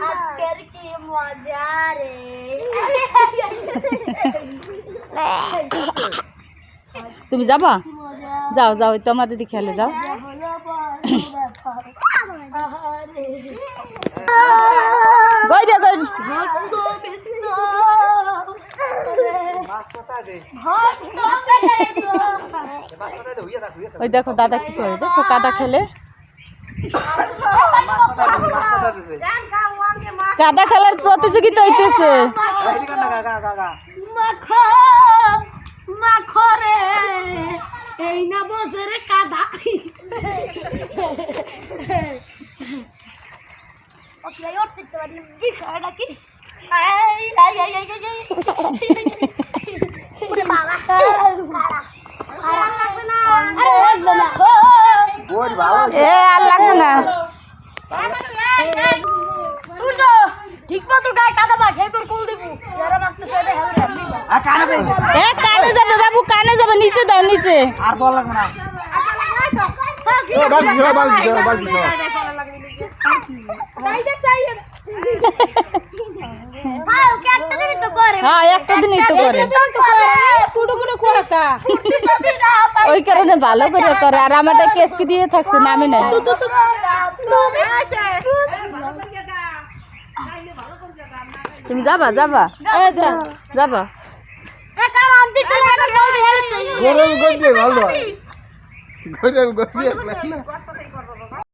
আজকের কি মজা রে? তুমি যাবা? যাও যাও তো আমাদের দিকে খেলে যাও। গই দে গই। ওই দেখো দাদা কি করে দেখছ? কাদা খেলে? কাদা খেলার প্রতিযোগিতা হইতেছে। এই না বছরে কাদা। বিষয়টা কি আরে লাগবে না। আর লাগবে না তো ঠিক মতো গায়ে কাদা সেই তোর কুল দিব এ কানে যাবে বাবু কানে যাবে নিচে দাও নিচে আর দল লাগবে না হ্যাঁ একটা দিনই তো করে। ওই কারণে ভালো করে করে। আর আমারটা কেসকি দিয়ে থাকছে নামে নাই। তুমি যাবা যাবা। যাবা। গরম করবে ভালো গরম করবে